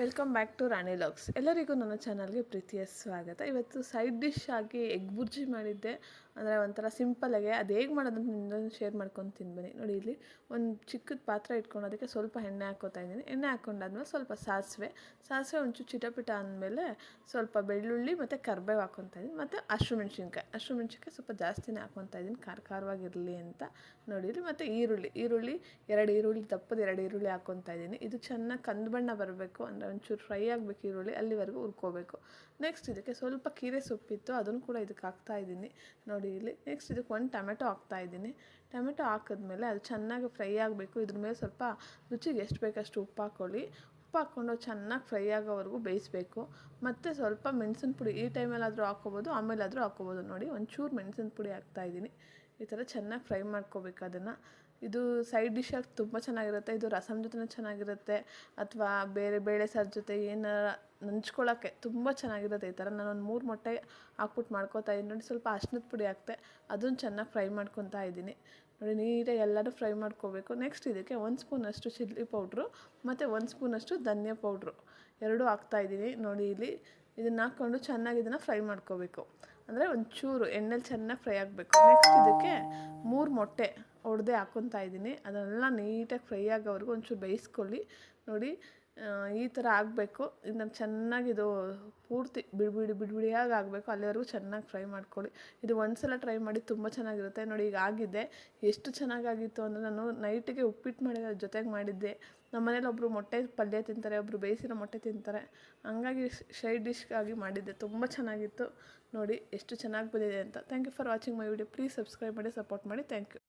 Welcome back to Rani logs ಎಲ್ಲರಿಗೂ ನನ್ನ ಚಾನಲ್ಗೆ ಪ್ರೀತಿಯ ಸ್ವಾಗತ. ಇವತ್ತು ಸೈಡ್ ಡಿಶ್ ಆಗಿ ಎಗ್ ಬುರ್ಜಿ ಮಾಡಿದ್ದೆ. ಅಂದರೆ ಒಂಥರ ಸಿಂಪಲಾಗೆ ಅದು ಹೇಗೆ ಮಾಡೋದು ನಿಮ್ಮದೊಂದು ಶೇರ್ ಮಾಡ್ಕೊಂಡು ತಿನ್ಬನ್ನಿ ನೋಡಿ ಇಲ್ಲಿ ಒಂದು ಚಿಕ್ಕದ ಪಾತ್ರೆ ಇಟ್ಕೊಂಡು ಅದಕ್ಕೆ ಸ್ವಲ್ಪ ಎಣ್ಣೆ ಹಾಕೋತಾ ಇದ್ದೀನಿ. ಎಣ್ಣೆ ಹಾಕೊಂಡಾದ್ಮೇಲೆ ಸ್ವಲ್ಪ ಸಾಸಿವೆ. ಸಾಸಿವೆ ಒಂಚೂರು ಚಿಟಪಿಟ ಅಂದಮೇಲೆ ಸ್ವಲ್ಪ ಬೆಳ್ಳುಳ್ಳಿ ಮತ್ತು ಕರ್ಬೇವು ಹಾಕೊತಾ ಇದ್ದೀನಿ. ಮತ್ತು ಹಸಿರು ಮೆಣಸಿನ್ಕಾಯಿ ಹಸಿರು ಮೆಣಸಿನ್ಕಾಯಿ ಸ್ವಲ್ಪ ಜಾಸ್ತಿನೇ ಹಾಕೊತಾ ಇದ್ದೀನಿ. ಖಾರ ಖಾರವಾಗಿರಲಿ ಅಂತ ನೋಡಿರಿ ಮತ್ತು ಈರುಳ್ಳಿ. ಈರುಳ್ಳಿ ಎರಡು ಈರುಳ್ಳಿ, ದಪ್ಪದ ಎರಡು ಈರುಳ್ಳಿ ಹಾಕೊತಾ ಇದ್ದೀನಿ. ಇದು ಚೆನ್ನಾಗಿ ಕಂದು ಬಣ್ಣ ಬರಬೇಕು. ಅಂದರೆ ಒಂಚೂರು ಫ್ರೈ ಆಗಬೇಕು ಈರುಳ್ಳಿ, ಅಲ್ಲಿವರೆಗೂ ಹುರ್ಕೋಬೇಕು. ನೆಕ್ಸ್ಟ್ ಇದಕ್ಕೆ ಸ್ವಲ್ಪ ಕೀರೆ ಸೊಪ್ಪಿತ್ತು, ಅದನ್ನು ಕೂಡ ಇದಕ್ಕೆ ಹಾಕ್ತಾ ಇದ್ದೀನಿ. ನೋಡಿ ಇಲ್ಲಿ ನೆಕ್ಸ್ಟ್ ಇದಕ್ಕೆ ಒಂದು ಟೊಮೆಟೊ ಹಾಕ್ತಾ ಇದ್ದೀನಿ. ಟೊಮೆಟೊ ಹಾಕಿದ್ಮೇಲೆ ಅದು ಚೆನ್ನಾಗಿ ಫ್ರೈ ಆಗಬೇಕು. ಇದ್ರ ಮೇಲೆ ಸ್ವಲ್ಪ ರುಚಿಗೆ ಎಷ್ಟು ಬೇಕಷ್ಟು ಉಪ್ಪು ಹಾಕ್ಕೊಳ್ಳಿ ಉಪ್ಪು ಹಾಕ್ಕೊಂಡು ಚೆನ್ನಾಗಿ ಫ್ರೈ ಆಗೋವರೆಗೂ ಬೇಯಿಸಬೇಕು. ಮತ್ತು ಸ್ವಲ್ಪ ಮೆಣಸಿನ ಪುಡಿ, ಈ ಟೈಮಲ್ಲಾದರೂ ಹಾಕ್ಕೋಬೋದು, ಆಮೇಲಾದರೂ ಹಾಕ್ಕೋಬೋದು. ನೋಡಿ, ಒಂಚೂರು ಮೆಣಸಿನ ಪುಡಿ ಹಾಕ್ತಾಯಿದ್ದೀನಿ ಈ ಥರ ಚೆನ್ನಾಗಿ ಫ್ರೈ ಮಾಡ್ಕೋಬೇಕು ಅದನ್ನು. ಇದು ಸೈಡ್ ಡಿಶ್ ಆಗಿ ತುಂಬ ಚೆನ್ನಾಗಿರುತ್ತೆ. ಇದು ರಸಮ್ ಜೊತೆನೂ ಚೆನ್ನಾಗಿರುತ್ತೆ. ಅಥವಾ ಬೇರೆ ಬೇಳೆ ಸಾರು ಜೊತೆ ಏನಾರ ನಂಚ್ಕೊಳ್ಳೋಕ್ಕೆ ತುಂಬ ಚೆನ್ನಾಗಿರುತ್ತೆ. ಈ ಥರ ನಾನು ಒಂದು ಮೂರು ಮೊಟ್ಟೆ ಹಾಕ್ಬಿಟ್ಟು ಮಾಡ್ಕೊತಾ ಇದ್ದೀನಿ. ನೋಡಿ ಸ್ವಲ್ಪ ಅರ್ಶಿನದ ಪುಡಿ ಹಾಕ್ತೆ. ಅದನ್ನು ಚೆನ್ನಾಗಿ ಫ್ರೈ ಮಾಡ್ಕೊತಾ ಇದ್ದೀನಿ. ನೋಡಿ ನೀಟಾಗಿ ಎಲ್ಲರೂ ಫ್ರೈ ಮಾಡ್ಕೋಬೇಕು. ನೆಕ್ಸ್ಟ್ ಇದಕ್ಕೆ ಒಂದು ಸ್ಪೂನಷ್ಟು ಚಿಲ್ಲಿ ಪೌಡ್ರು, ಮತ್ತು ಒಂದು ಸ್ಪೂನಷ್ಟು ಧನಿಯಾ ಪೌಡ್ರು. ಎರಡೂ ಹಾಕ್ತಾಯಿದ್ದೀನಿ ನೋಡಿ ಇಲ್ಲಿ ಇದನ್ನು ಹಾಕ್ಕೊಂಡು ಚೆನ್ನಾಗಿ ಇದನ್ನು ಫ್ರೈ ಮಾಡ್ಕೋಬೇಕು. ಅಂದರೆ ಒಂಚೂರು ಎಣ್ಣೆಲಿ ಚೆನ್ನಾಗಿ ಫ್ರೈ ಆಗಬೇಕು. ನೆಕ್ಸ್ಟ್ ಇದಕ್ಕೆ ಮೂರು ಮೊಟ್ಟೆ ಒಡೆದೇ ಹಾಕೊತಾ ಇದ್ದೀನಿ. ಅದನ್ನೆಲ್ಲ ನೀಟಾಗಿ ಫ್ರೈ ಆಗೋವರೆಗೂ ಒಂಚೂರು ಬೇಯಿಸ್ಕೊಳ್ಳಿ. ನೋಡಿ ಈ ಥರ ಆಗಬೇಕು. ಇದನ್ನು ಚೆನ್ನಾಗಿ ಇದು ಪೂರ್ತಿ ಬಿಡಿ ಬಿಡಿ ಬಿಡಿಯಾಗಿ ಆಗಬೇಕು. ಅಲ್ಲಿವರೆಗೂ ಚೆನ್ನಾಗಿ ಫ್ರೈ ಮಾಡ್ಕೊಳ್ಳಿ. ಇದು ಒಂದು ಸಲ ಟ್ರೈ ಮಾಡಿ ತುಂಬ ಚೆನ್ನಾಗಿರುತ್ತೆ. ನೋಡಿ ಈಗ ಆಗಿದೆ. ಎಷ್ಟು ಚೆನ್ನಾಗಾಗಿತ್ತು ಅಂದರೆ ನಾನು ನೈಟಿಗೆ ಉಪ್ಪಿಟ್ಟು ಮಾಡಿದ ಜೊತೆಗೆ ಮಾಡಿದ್ದೆ. ನಮ್ಮ ಮನೇಲಿ ಒಬ್ಬರು ಮೊಟ್ಟೆ ಪಲ್ಯ ತಿಂತಾರೆ ಒಬ್ಬರು ಬೇಯಿಸಿರೋ ಮೊಟ್ಟೆ ತಿಂತಾರೆ. ಹಂಗಾಗಿ ಸೈಡ್ ಡಿಶ್ಗಾಗಿ ಮಾಡಿದ್ದೆ. ತುಂಬ ಚೆನ್ನಾಗಿತ್ತು. ನೋಡಿ ಎಷ್ಟು ಚೆನ್ನಾಗಿ ಬಂದಿದೆ ಅಂತ. Thank you for watching my video please subscribe ಮಾಡಿ ಸಪೋರ್ಟ್ ಮಾಡಿ. Thank you